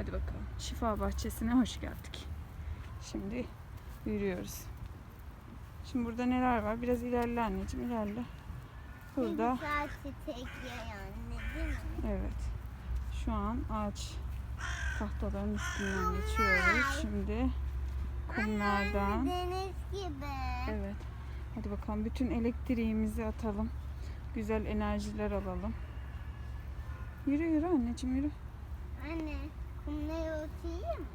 Hadi bakalım. Şifa bahçesine hoş geldik. Şimdi yürüyoruz. Şimdi burada neler var? Biraz ilerle anneciğim ilerle. Burada evet. Şu an ağaç tahtaların üstünden geçiyoruz. Şimdi kumlardan. Deniz gibi. Evet. Hadi bakalım bütün elektriğimizi atalım. Güzel enerjiler alalım. Yürü yürü anneciğim yürü. Anne kumlara oturayım mı?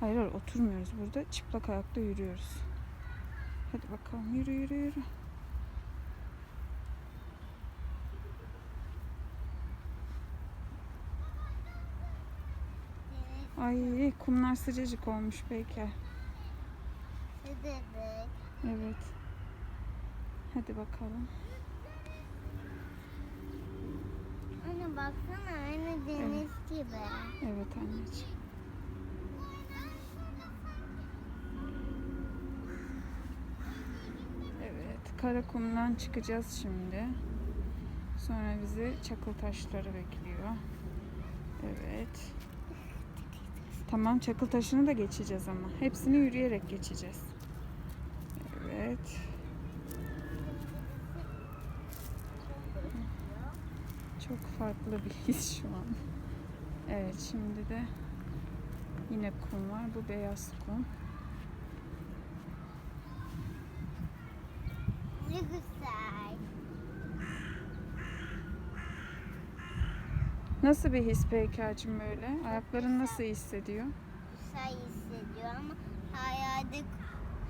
Hayır hayır oturmuyoruz burada. Çıplak ayakta yürüyoruz. Hadi bakalım yürü yürü yürü. Ay kumlar sıcacık olmuş Beyker. dedik. Evet. Hadi bakalım. Anne baksana aynı deniz gibi. Evet anneciğim. Evet, kara kumdan çıkacağız şimdi. Sonra bizi çakıl taşları bekliyor. Evet. Tamam, çakıl taşını da geçeceğiz ama. Hepsini yürüyerek geçeceğiz. Evet. Çok farklı bir his şu an. Evet, şimdi de yine kum var. Bu beyaz kum. Ne güzel. Nasıl bir his Peyker'cim böyle? Ayakların nasıl hissediyor? Güzel hissediyor ama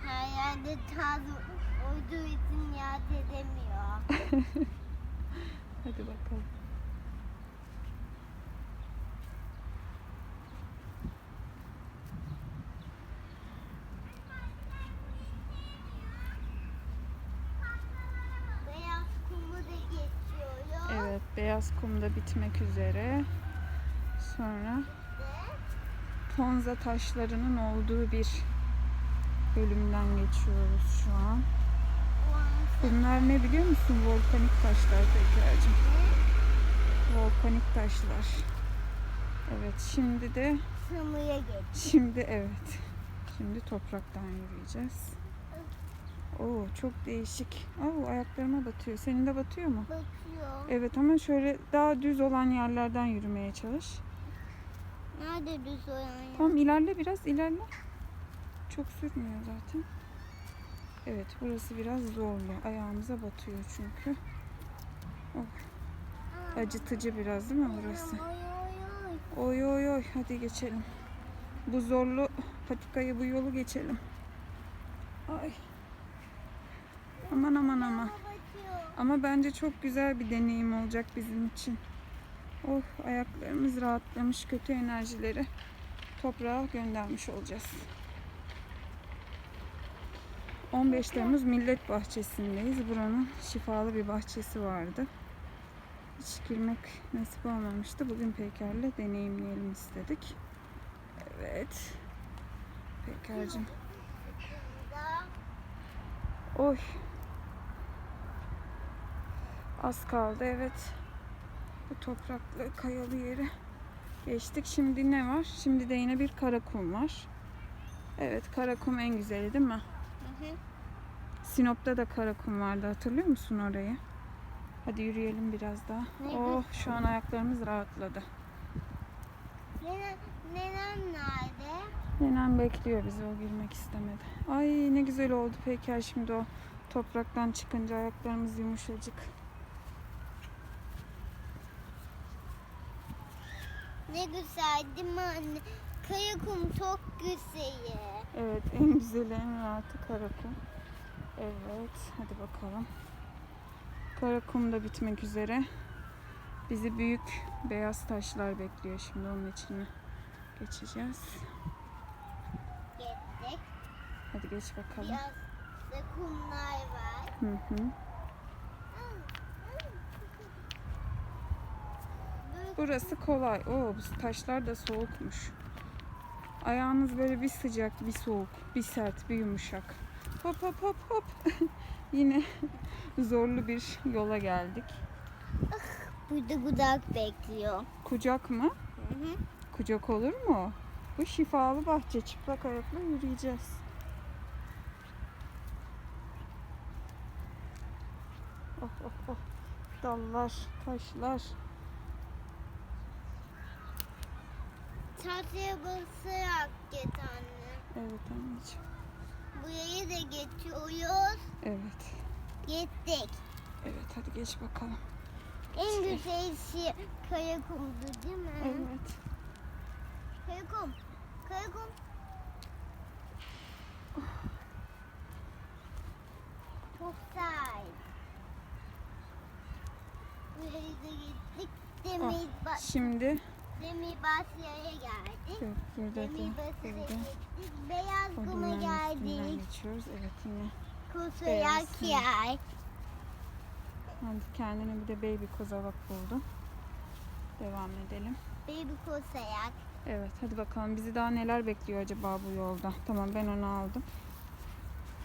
her yerde taze olduğu için yad edemiyor. Hadi bakalım. Beyaz kumu da geçiyoruz. Evet, beyaz kum da bitmek üzere. Sonra Ve Tonza taşlarının olduğu bir bölümden geçiyoruz şu an. Bunlar ne biliyor musun? Volkanik taşlar Peyker'cim. Volkanik taşlar. Evet, şimdi de Sımıya geç. Şimdi evet. Şimdi topraktan yürüyeceğiz. Oo çok değişik. Oo ayaklarıma batıyor. Senin de batıyor mu? Bakıyor. Evet ama şöyle daha düz olan yerlerden yürümeye çalış. Nerede düz olan ya? Tamam ilerle biraz ilerle. Çok sürmüyor zaten. Evet burası biraz zorlu. Ayağımıza batıyor çünkü. Aa, Acıtıcı biraz değil mi burası? Oy oy oy hadi geçelim. Bu zorlu patikayı bu yolu geçelim. Ay. Aman aman aman. Ama bence çok güzel bir deneyim olacak bizim için. Oh ayaklarımız rahatlamış kötü enerjileri toprağa göndermiş olacağız. 15 Temmuz Millet Bahçesi'ndeyiz. Buranın şifalı bir bahçesi vardı. Hiç girmek nasip olmamıştı. Bugün Peker'le deneyimleyelim istedik. Evet. Peker'cim. Oy. Az kaldı evet. Bu topraklı kayalı yeri geçtik. Şimdi ne var? Şimdi de yine bir karakum var. Evet karakum en güzeli değil mi? Hı hı. Sinop'ta da karakum vardı hatırlıyor musun orayı? Hadi yürüyelim biraz daha. Ne Oh şu an ayaklarımız rahatladı. Nenem, nenem nerede? Nenem bekliyor bizi o girmek istemedi. Ay ne güzel oldu Peker şimdi o topraktan çıkınca ayaklarımız yumuşacık. Ne güzel değil mi anne? Kaya kum çok güzel. Evet en güzeli en rahatı karakum. Evet hadi bakalım. Karakum da bitmek üzere. Bizi büyük beyaz taşlar bekliyor şimdi onun içine geçeceğiz. Gittik. Hadi geç bakalım. Biraz da kumlar var. Hı hı. Böyle Burası kolay. Oo bu taşlar da soğukmuş. Ayağınız böyle bir sıcak, bir soğuk, bir sert, bir yumuşak. Hop hop hop hop. Yine zorlu bir yola geldik. Burada gudak bekliyor. Kucak mı? Hı hı. kucak olur mu? Bu şifalı bahçe. Çıplak ayakla yürüyeceğiz. Oh oh oh. Dallar, taşlar. Çatıya basarak git anne. Evet anneciğim. Burayı da geçiyoruz. Evet. Gittik. Evet hadi geç bakalım. En güzel şey karakumdu değil mi? Evet. Karakum. Karakum. Çok sahip. Buraya da gittik. Demir, ba Şimdi demir basıya geldik. yok, burada da Demir basıya burada gittik. Beyaz üstünden geldik. geçiyoruz. Evet yine. Beyaz. Hadi kendine bir de baby kozalak buldu. Devam edelim. Baby kusuyak. Evet hadi bakalım bizi daha neler bekliyor acaba bu yolda. Tamam ben onu aldım.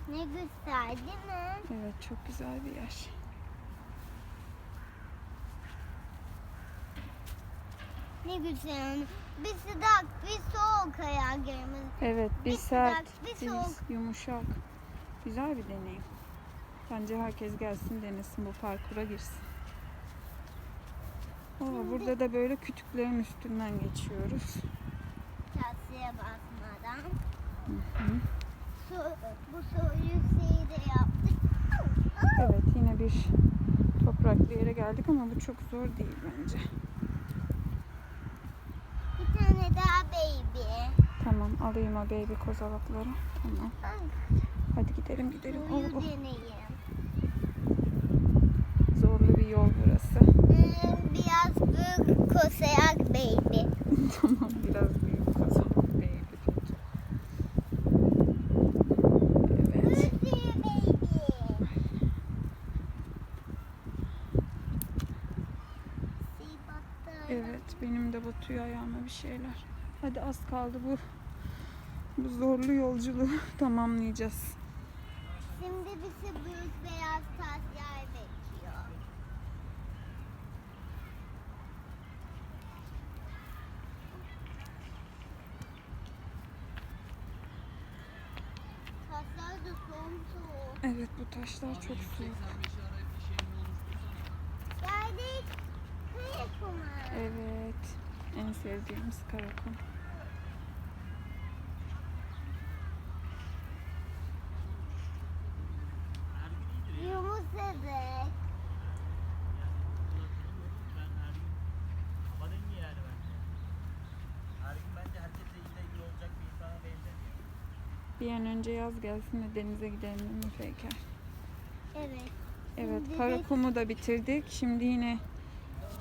Ne güzel değil mi? Evet çok güzel bir yer. Ne güzel. Bir sıcak, bir soğuk ayaklarımız. Evet bir Bir sert, sıcak, bir soğuk. yumuşak. Güzel bir deneyim. Bence herkes gelsin denesin bu parkura girsin. Oo, Şimdi- burada da böyle kütüklerin üstünden geçiyoruz. Çatıya basmadan. Hı hı. Su, bu su yükseği de yaptık. Evet yine bir topraklı yere geldik ama bu çok zor değil bence. Bir tane daha baby. Tamam alayım o baby kozalakları. Tamam. Hadi gidelim gidelim. Oh, oh. Zorlu bir yol burası. Hmm, Biraz büyük kosayak baby. tamam biraz büyük kozalak baby. Evet. Evet benim de batıyor ayağıma bir şeyler. Hadi az kaldı bu bu zorlu yolculuğu tamamlayacağız. Şimdi bizi büyük beyaz taşlar bekliyor. Taşlar da soğuk soğuk. Evet bu taşlar çok soğuk. Geldik. Kaya kumu. Evet en sevdiğimiz karakum. Bir an önce yaz gelsin de denize gidelim değil mi Peyker? Evet. Evet Şimdi da bitirdik. Şimdi yine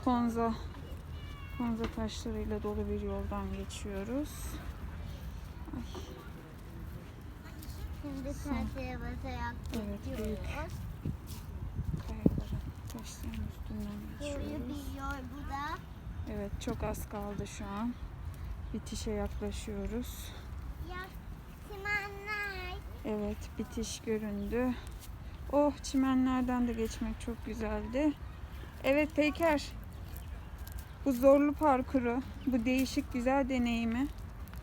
Konza Konza taşlarıyla dolu bir yoldan geçiyoruz. Ay, Şimdi taşlara basarak Evet, büyük. Bu da. Evet çok az kaldı şu an. Bitişe yaklaşıyoruz. Ya çimenler. Evet bitiş göründü. Oh çimenlerden de geçmek çok güzeldi. Evet Peyker. Bu zorlu parkuru, bu değişik güzel deneyimi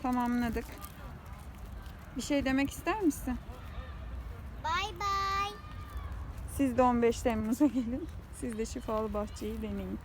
tamamladık. Bir şey demek ister misin? Bay bay. Siz de 15 Temmuz'a gelin. Siz de şifalı bahçeyi deneyin.